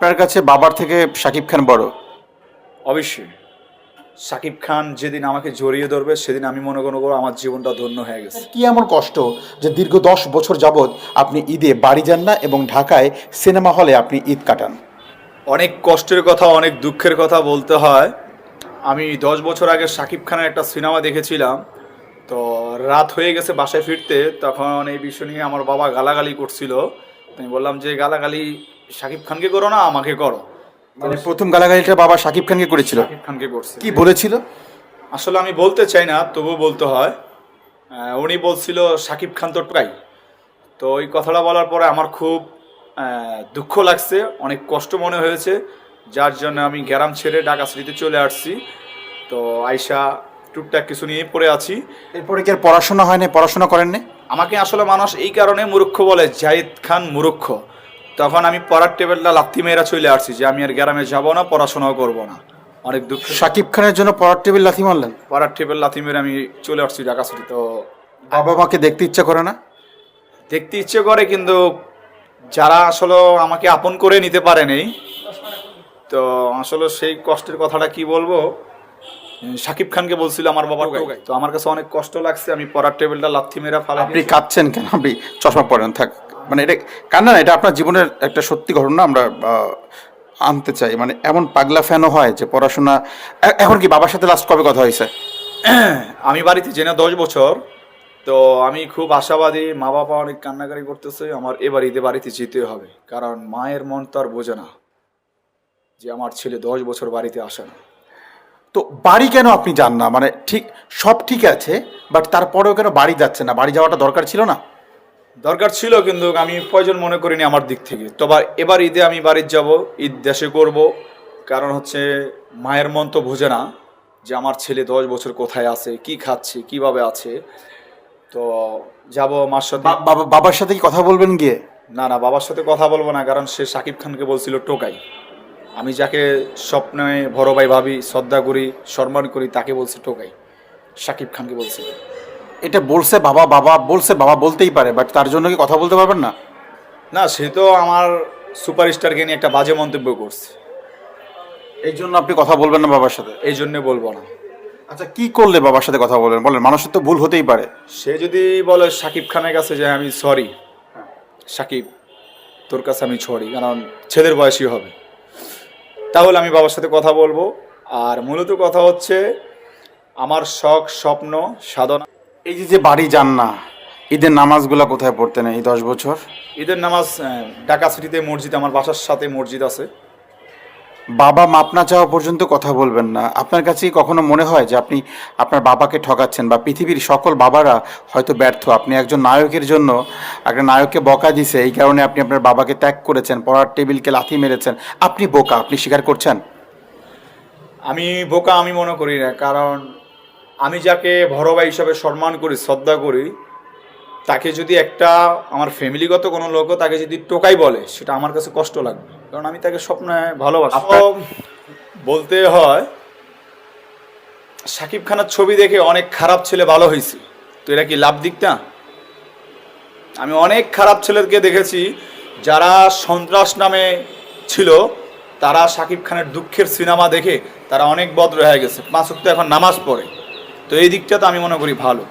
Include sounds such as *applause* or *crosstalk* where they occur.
আপনার কাছে বাবার থেকে শাকিব খান বড়? অবশ্যই। সাকিব খান যেদিন আমাকে জড়িয়ে ধরবে সেদিন আমি মনে করব আমার জীবনটা ধন্য হয়ে গেছে। কি এমন কষ্ট যে দীর্ঘ দশ বছর যাবৎ আপনি ঈদে বাড়ি যান না এবং ঢাকায় সিনেমা হলে আপনি ঈদ কাটান? অনেক কষ্টের কথা অনেক দুঃখের কথা বলতে হয়। আমি দশ বছর আগে সাকিব খানের একটা সিনেমা দেখেছিলাম। তো রাত হয়ে গেছে বাসায় ফিরতে তখন এই বিষয় নিয়ে আমার বাবা গালাগালি করছিল। আমি বললাম যে গালাগালি সাকিব খানকে করো না আমাকে করো। মানে প্রথম গালাগালিটা বাবা শাকিব খানকে করেছিল। সাকিব খানকে করছে। কি বলেছিল? আসলে আমি বলতে চাই না তবুও বলতে হয়। উনি বলছিল সাকিব খান তো টুকাই। তো ওই কথাটা বলার পরে আমার খুব দুঃখ লাগছে অনেক কষ্ট মনে হয়েছে। যার জন্য আমি গ্রাম ছেড়ে ঢাকা সিটিতে চলে আসছি। তো আয়সা টুকটাক কিছু নিয়ে পড়ে আছি। এরপরে কি আর পড়াশোনা হয় না পড়াশোনা করেন না আমাকে আসলে মানুষ এই কারণে মূর্খ বলে জাহিদ খান মূর্খ। তখন আমি পড়ার টেবিলটা লাথি মেয়েরা চলে আসছি যে আমি আর গ্রামে যাব না পড়াশোনাও করব না। অনেক দুঃখ। শাকিব খানের জন্য পড়ার টেবিল লাথি মারলেন? পড়ার টেবিল লাথি মেরে আমি চলে আসছি ঢাকা সিটি তো বাবা মাকে দেখতে ইচ্ছা করে না? দেখতে ইচ্ছে করে কিন্তু যারা আসলে আমাকে আপন করে নিতে পারে নেই তো আসলে সেই কষ্টের কথাটা কি বলব? সাকিব খানকে বলছিল আমার বাবা টোকাই। তো আমার কাছে অনেক কষ্ট লাগছে আমি পড়ার টেবিলটা লাথি মেরা ফালা আপনি কাঁদছেন কেন? আপনি চশমা পরেন থাক। মানে এটা কান্না না এটা আপনার জীবনের একটা সত্যি ঘটনা আমরা আনতে চাই। মানে এমন পাগলা ফ্যানও হয় যে পড়াশোনা এখন কি বাবার সাথে লাস্ট কবে কথা হয়েছে? *clears throat* আমি বাড়িতে জেনে দশ বছর তো আমি খুব আশাবাদী মা বাবা অনেক কান্নাকারি করতেছে আমার এবার বাড়িতে বাড়িতে যেতে হবে। কারণ মায়ের মন তো আর বোঝে না যে আমার ছেলে দশ বছর বাড়িতে আসে না। তো বাড়ি কেন আপনি যান না? মানে ঠিক সব ঠিক আছে বাট তারপরেও কেন বাড়ি যাচ্ছে না? বাড়ি যাওয়াটা দরকার ছিল না? দরকার ছিল কিন্তু আমি প্রয়োজন মনে করিনি আমার দিক থেকে। তো এবার ঈদে আমি বাড়ির যাব ঈদ দেশে করব। কারণ হচ্ছে মায়ের মন তো বোঝে না যে আমার ছেলে দশ বছর কোথায় আছে কি খাচ্ছে কীভাবে আছে। তো যাব মার সাথে। বাবার সাথে কি কথা বলবেন গিয়ে? না না বাবার সাথে কথা বলব না কারণ সে সাকিব খানকে বলছিল টোকাই। আমি যাকে স্বপ্নে বড় ভাই ভাবি শ্রদ্ধা করি সম্মান করি তাকে বলছে টোকাই। সাকিব খানকে বলছে। এটা বলছে বাবা বাবা বলছে বাবা বলতেই পারে বাট তার জন্য কি কথা বলতে পারবেন না? না সে তো আমার সুপারস্টারকে নিয়ে একটা বাজে মন্তব্য করছে। এই জন্য আপনি কথা বলবেন না বাবার সাথে? এই জন্যে বলব না। আচ্ছা কি করলে বাবার সাথে কথা বলবেন? বলেন মানুষের তো ভুল হতেই পারে। সে যদি বলে সাকিব খানের কাছে যে আমি সরি। সাকিব তোর কাছে আমি সরি কারণ ছেলের বয়সী হবে। তাহলে আমি বাবার সাথে কথা বলব। আর মূলত কথা হচ্ছে আমার শখ স্বপ্ন সাধনা। এই যে যে বাড়ি যান না ঈদের নামাজগুলা কোথায় পড়তেন এই দশ বছর? ঈদের নামাজ ঢাকা সিটিতে মসজিদ আমার বাসার সাথে মসজিদ আছে। বাবা মাপ না চাওয়া পর্যন্ত কথা বলবেন না। আপনার কাছে কখনো মনে হয় যে আপনি আপনার বাবাকে ঠকাচ্ছেন বা পৃথিবীর সকল বাবারা হয়তো ব্যর্থ? আপনি একজন নায়কের জন্য একটা নায়ককে বকা দিছে, এই কারণে আপনি আপনার বাবাকে ত্যাগ করেছেন, পড়ার টেবিলকে লাথি মেরেছেন। আপনি বোকা, আপনি স্বীকার করছেন? আমি বোকা আমি মনে করি না, কারণ আমি যাকে বড় হিসাবে সম্মান করি, শ্রদ্ধা করি, তাকে যদি একটা আমার ফ্যামিলিগত কোনো লোকও তাকে যদি টোকাই বলে, সেটা আমার কাছে কষ্ট লাগবে। কারণ আমি তাকে স্বপ্নে ভালোবাসি। বলতে হয় সাকিব খানের ছবি দেখে অনেক খারাপ ছেলে ভালো হয়েছে। তো এটা কি লাভ দিক না? আমি অনেক খারাপ ছেলেকে দেখেছি যারা সন্ত্রাস নামে ছিল তারা সাকিব খানের দুঃখের সিনেমা দেখে তারা অনেক বদল হয়ে গেছে। পাঁচ ওয়াক্ত এখন নামাজ পড়ে। তো এই দিকটা তো আমি মনে করি ভালো।